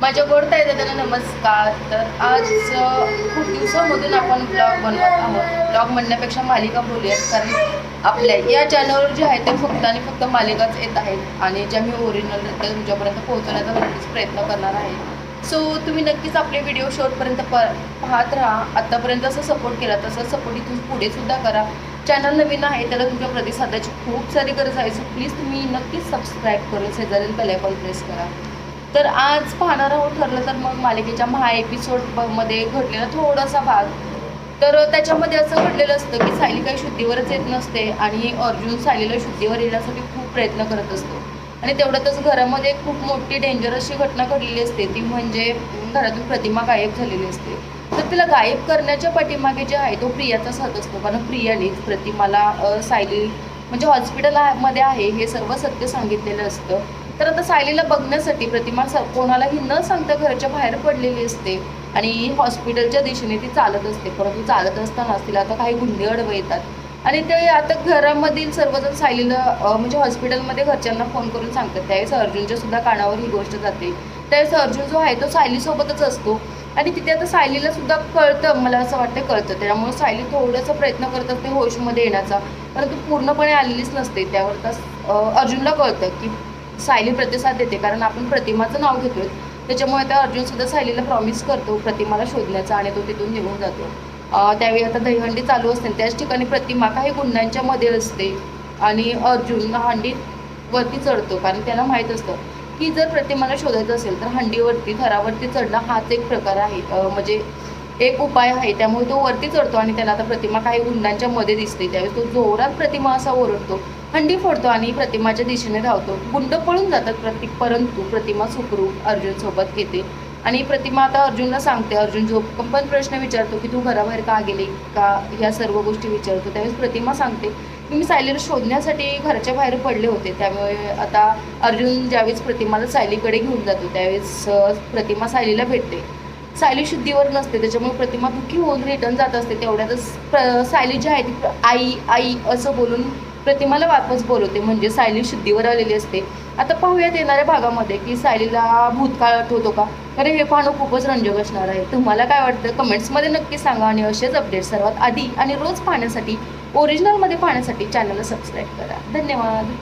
माझ्या गोड त्यांना नमस्कार. तर आज खूप दिवसामधून आपण ब्लॉग बनवत आहोत. ब्लॉग म्हणण्यापेक्षा मालिका बोलूयात. कारण आपल्या या चॅनलवर जे आहे ते फक्त आणि फक्त मालिकाच येत आहेत. आणि ज्या मी ओरिजिनल रित्या तुमच्यापर्यंत पोहोचवण्याचा नक्कीच प्रयत्न करणार आहे. सो तुम्ही नक्कीच आपले व्हिडिओ शॉर्टपर्यंत प पाहत राहा. आत्तापर्यंत जसं सपोर्ट केला तसं सपोर्ट इथून पुढे सुद्धा करा. चॅनल नवीन आहे त्याला तुमच्या प्रतिसादाची खूप सारी गरज आहे. सो प्लीज तुम्ही नक्कीच सबस्क्राईब करून शेजारील बेलायकॉन प्रेस करा. तर आज पाहणार आहोत ठरलं तर मग मालिकेच्या महा एपिसोडमध्ये घडलेला थोडासा भाग. तर त्याच्यामध्ये असं घडलेलं असतं की सायली काही शुद्धीवरच येत नसते आणि अर्जुन सायलीला शुद्धीवर येण्यासाठी खूप प्रयत्न करत असतो. आणि तेवढ्यातच घरामध्ये खूप मोठी डेंजर अशी घटना घडलेली असते. ती म्हणजे घरातून प्रतिमा गायब झालेली असते. तर तिला गायब करण्याच्या पाठीमागे जे आहे तो प्रियाचा साथ असतो. कारण प्रियानेच प्रतिमाला सायली म्हणजे हॉस्पिटलमध्ये आहे हे सर्व सत्य सांगितलेलं असतं. तर आता सायलीला बघण्यासाठी प्रतिमा स कोणालाही न सांगता घराच्या बाहेर पडलेली असते. आणि हॉस्पिटलच्या दिशेने ती चालत असते. परंतु चालत असतानाच तिला आता काही गुंडे अडवं येतात आणि ते आता घरामधील सर्वजण सायलीला म्हणजे हॉस्पिटलमध्ये घरच्यांना फोन करून सांगतात. त्यावेळेस अर्जुनच्या सुद्धा कानावर ही गोष्ट जाते. त्यावेळेस अर्जुन जो आहे तो सायलीसोबतच असतो. आणि तिथे आता सायलीला सुद्धा कळतं. मला असं वाटतं कळतं. त्यामुळे सायली थोडासा प्रयत्न करत असते होशमध्ये येण्याचा. परंतु पूर्णपणे आलेलीच नसते. त्यावर तर अर्जुनला कळतं की सायली प्रतिसाद देते कारण आपण प्रतिमाचं नाव घेतोय. त्याच्यामुळे त्या अर्जुन सुद्धा सायलीला प्रॉमिस करतो प्रतिमाला शोधण्याचा आणि तो तिथून निघून जातो. त्यावेळी आता दहीहंडी चालू असते त्याच ठिकाणी प्रतिमा काही गुंडांच्या मध्ये असते आणि अर्जुन हंडीत वरती चढतो कारण त्याला माहीत असतं की जर प्रतिमाला शोधायचं असेल तर हंडीवरती थरावरती चढणं हाच एक प्रकार आहे. म्हणजे एक उपाय आहे त्यामुळे तो वरती चढतो आणि त्याला आता प्रतिमा काही गुंडांच्या मध्ये दिसते. त्यावेळेस तो जोरात प्रतिमा असा ओरडतो हंडी फोडतो आणि प्रतिमाच्या दिशेने धावतो. गुंड पळून जातात प्रति परंतु प्रतिमा सुखरूप अर्जुन सोबत येते. आणि प्रतिमा आता अर्जुनला सांगते अर्जुन जो पण प्रश्न विचारतो की तू घराबाहेर का गेली? का या सर्व गोष्टी विचारतो? त्यावेळेस प्रतिमा सांगते की मी सायलीला शोधण्यासाठी घराच्या बाहेर पडले होते. त्यामुळे आता अर्जुन ज्यावेळेस प्रतिमाला सायलीकडे घेऊन जातो त्यावेळेस प्रतिमा सायलीला भेटते. सायली शुद्धीवर नसते त्याच्यामुळे प्रतिमा दुःखी होऊन रिटर्न जात असते. तेवढ्यातच प्र सायली जी आहे ती आई आई असं बोलून प्रतिमाला वापस बोलवते. म्हणजे सायली शुद्धीवर आलेली असते. आता पाहूयात येणाऱ्या भागामध्ये की सायलीला भूतकाळ आठवतो का? अरे हे पाहणं खूपच रंजक असणार आहे. तुम्हाला काय वाटतं? कमेंट्समध्ये नक्की सांगा आणि असेच अपडेट सर्वात आधी आणि रोज पाहण्यासाठी ओरिजिनलमध्ये पाहण्यासाठी चॅनलला सबस्क्राईब करा. धन्यवाद.